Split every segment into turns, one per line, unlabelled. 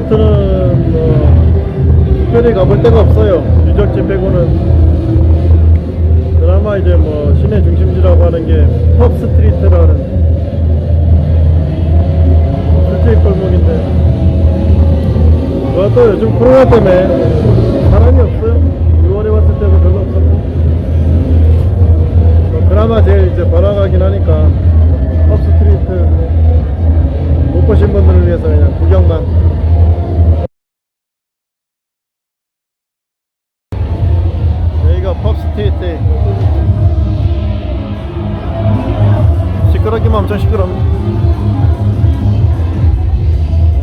아파트는 뭐 특별히 가볼 데가 없어요. 유적지 빼고는 그나마 이제 뭐 시내 중심지라고 하는 게 펍 스트리트라는 술집 골목인데 그것도 요즘 코로나 때문에 시끄럽네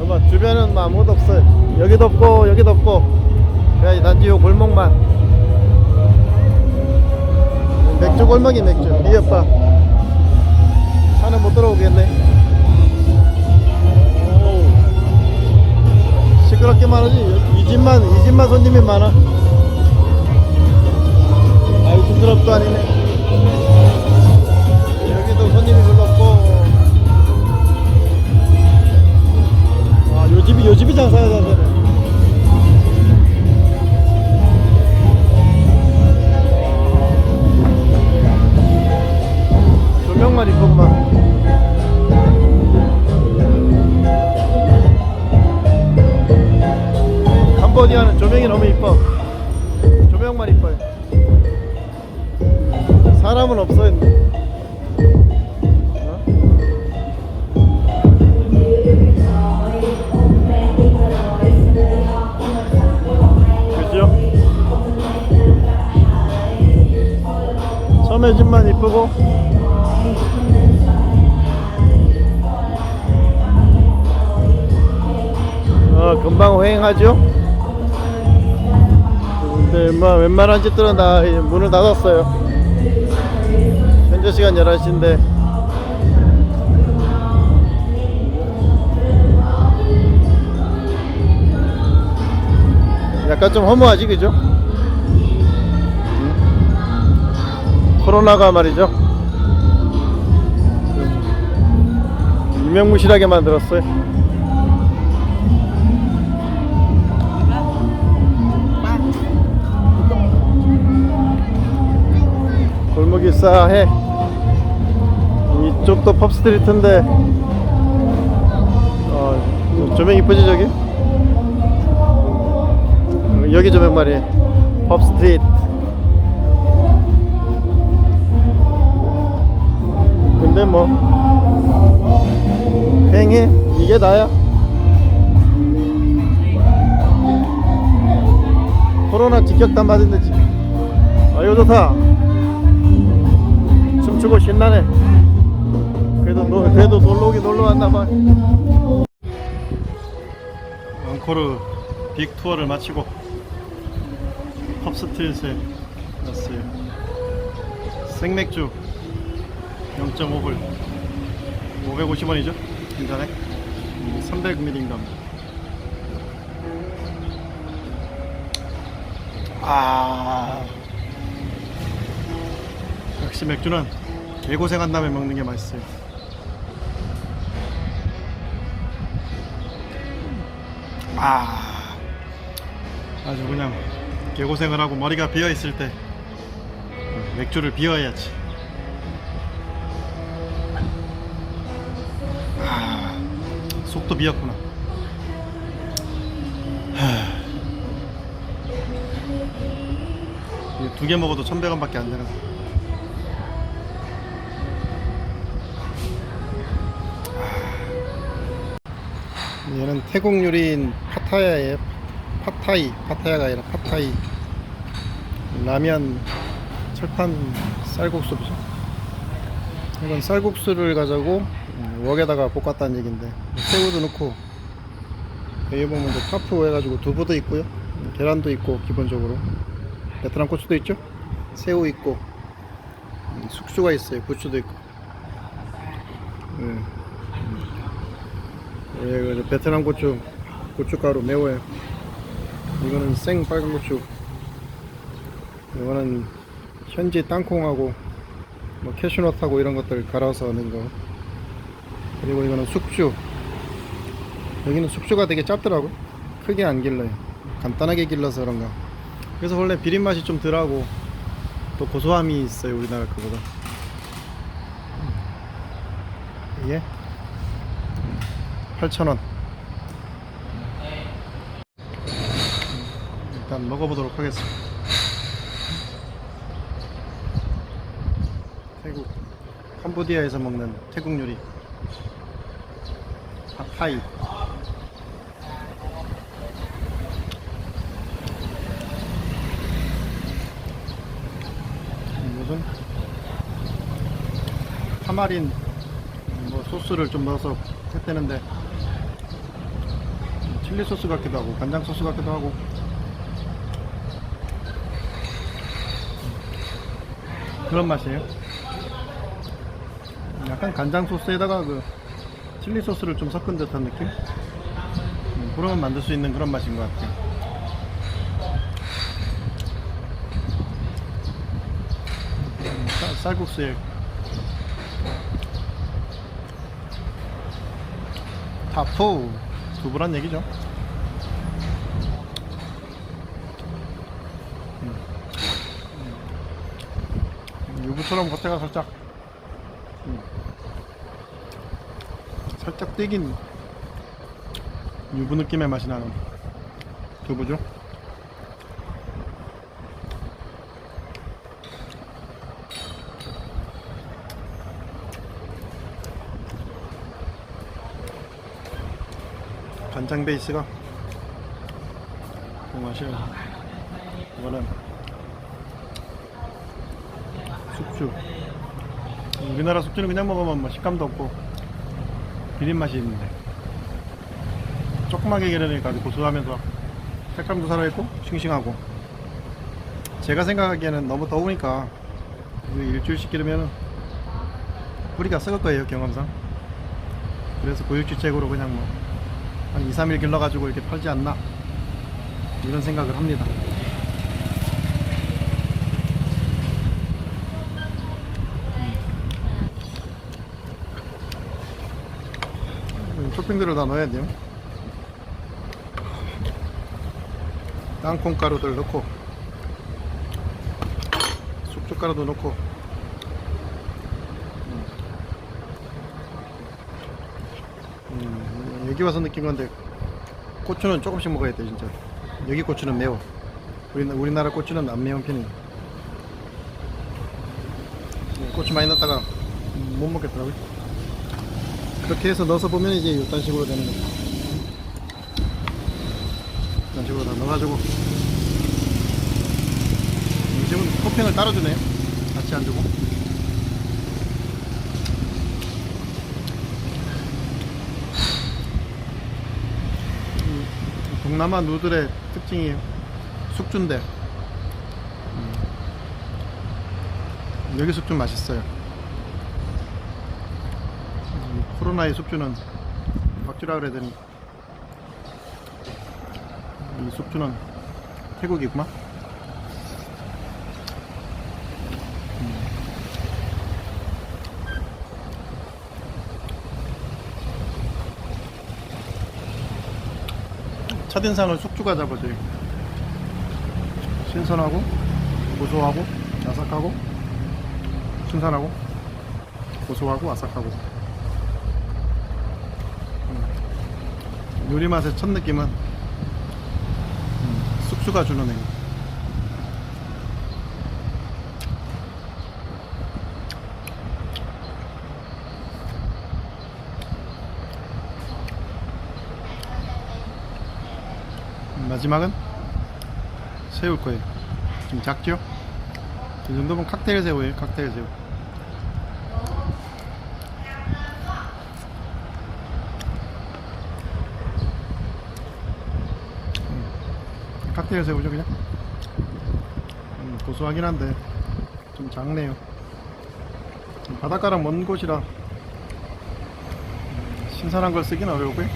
여봐 주변은 뭐 아무것도 없어요. 여기도 없고 여기도 없고. 그냥 단지 요 골목만. 맥주 골목이 맥주. 비어바 차는 못 들어오겠네. 오, 시끄럽게 많으지. 이 집만 이 집만 손님이 많아. 아유 징그럽도 아니네. 여기도 손님이 별로 없고 집이 요 집이 잘 되네 조명만 있구만. 캄보디아는 조명이 너무 이뻐. 조명만 이뻐요. 사람은 없어요 섬의 집만 이쁘고 어, 금방 휑하죠? 근데 뭐 웬만한 집들은 다 문을 닫았어요 현재 시간 11시인데 약간 좀 허무하지 그죠? 코로나가 말이죠. 유명무실하게 만들었어요. 골목이 싸해. 이쪽도 펍스트리트인데 어, 조명 이쁘지 저기? 여기 조명 말이에요. 펍스트리트 뭐. 횡해. 이게 나야. 코로나 직격탄 맞은 데 지 아유 좋다. 춤추고 신나네. 그래도 노, 그래도 놀러 오긴 놀러 왔나봐. 앙코르 빅 투어를 마치고 펍스트릿에 왔어요. 생맥주 0.5불 550원이죠? 한 잔에? 300ml인가 아. 역시 맥주는 개고생한 다음에 먹는 게 맛있어요. 아, 아주 그냥 개고생을 하고 머리가 비어 있을 때 맥주를 비워야지. 속도 비었구나. 두개 먹어도 1,100원밖에 안 되는. 얘는 태국 요리인 파타야예요. 파타이, 파타야가 아니라 파타이. 라면 철판 쌀국수죠. 이건 쌀국수를 가지고 음, 웍에다가 볶았다는 얘긴데 새우도 넣고 여기 보면 이제 카프 해가지고 두부도 있고요. 계란도 있고 기본적으로 베트남 고추도 있죠. 새우 있고 음, 숙주가 있어요. 부추도 있고. 네. 예, 이거 베트남 고추 고춧가루 매워요. 이거는 생 빨간 고추. 이거는 현지 땅콩하고 뭐 캐슈넛하고 이런 것들 갈아서 넣은 거. 그리고 이거는 숙주. 여기는 숙주가 되게 짭더라고. 크게 안 길러요. 간단하게 길러서 그런가. 그래서 원래 비린 맛이 좀 덜하고 또 고소함이 있어요 우리나라 거보다. 이게 8,000원. 일단 먹어보도록 하겠습니다. 태국 캄보디아에서 먹는 태국 요리. 팟타이. 무슨 타마린 뭐 소스를 좀 넣어서 했대는데 칠리 소스 같기도 하고 간장 소스 같기도 하고. 그런 맛이에요. 약간 간장 소스에다가 그 칠리 소스를 좀 섞은 듯한 느낌? 음, 그러면 만들 수 있는 그런 맛인 것 같아요. 음, 쌀- 쌀국수에 타프 두부란 얘기죠. 음. 음, 유부처럼 겉에가 살짝 음. 살짝 튀긴 유부 느낌의 맛이 나는 두부죠. 간장 베이스가 그 맛이에요. 이거는 숙주. 우리나라 숙주는 그냥 먹으면 뭐 식감도 없고 비린 맛이 있는데 조그맣게 기르니까 고소하면서 색감도 살아있고 싱싱하고. 제가 생각하기에는 너무 더우니까 일주일씩 기르면 뿌리가 썩을 거예요 경험상. 그래서 고육지책으로 그냥 뭐 한 2, 3일 길러가지고 이렇게 팔지 않나 이런 생각을 합니다 음, 토핑들을 다 넣어야 돼요. 땅콩 가루들 넣고 숙주가루도 넣고. 음, 여기 와서 느낀 건데 고추는 조금씩 먹어야 돼 진짜. 여기 고추는 매워. 우리, 우리나라 고추는 안 매운 편이에요. 네, 고추 많이 넣었다가 못 먹겠더라고요 그렇게 해서 넣어서 보면 이제 이런 식으로 되는 거죠. 이런 식으로 다 넣어가지고 지금 토핑을 따라주네요. 같이 안 주고. 음, 동남아 누들의 특징이 숙주인데 음, 여기 숙주 맛있어요. 음, 코로나의 숙주는 박쥐라 그래야 되니 이 숙주는 태국이구만. 첫인상을 숙주가 잡아줘요. 신선하고 고소하고 아삭하고 신선하고 고소하고 아삭하고 음. 요리 맛의 첫 느낌은 음, 쑥쑥가 주는 행 마지막은 새우일 거예요. 좀 작죠? 이 정도면 칵테일 새우예요 칵테일 새우 칵테일 새우죠 그냥. 음, 고소하긴 한데 좀 작네요. 바닷가랑 먼 곳이라 음, 신선한 걸 쓰긴 어려우고요.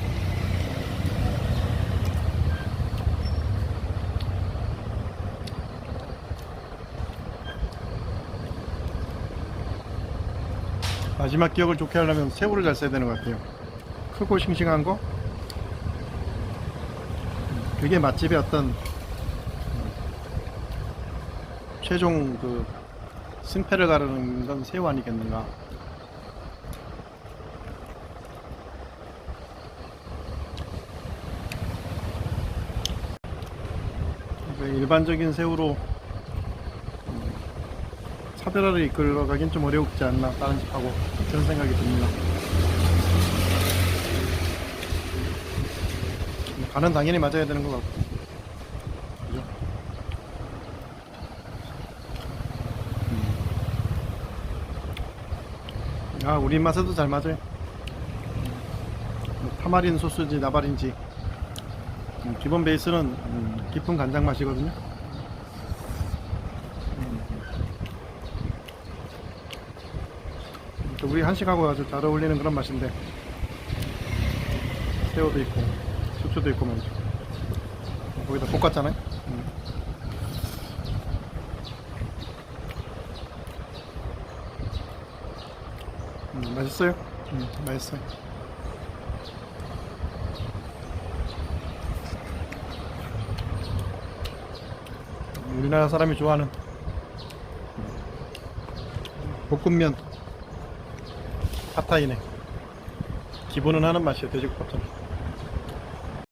마지막 기억을 좋게 하려면 새우를 잘 써야 되는 것 같아요. 크고 싱싱한 거? 음, 그게 맛집의 어떤 음, 최종 그 승패를 가르는 건 새우 아니겠는가. 그 일반적인 새우로 음, 차별화를 이끌어 가긴 좀 어렵지 않나 다른 집하고 그런 생각이 듭니다. 간은 당연히 맞아야 되는 것 같고 그죠? 음. 아 우리 입맛에도 잘 맞아요. 뭐 타마린 소스인지 나발인지. 음, 기본 베이스는 음, 깊은 간장 맛이거든요. 음. 또 우리 한식하고 아주 잘 어울리는 그런 맛인데. 새우도 있고 숙주도 있고 말이죠. 거기다 볶았잖아요 음. 음, 맛있어요? 음, 맛있어요. 우리나라 사람이 좋아하는 볶음면 팟타이네. 기본은 하는 맛이에요 돼지국밥처럼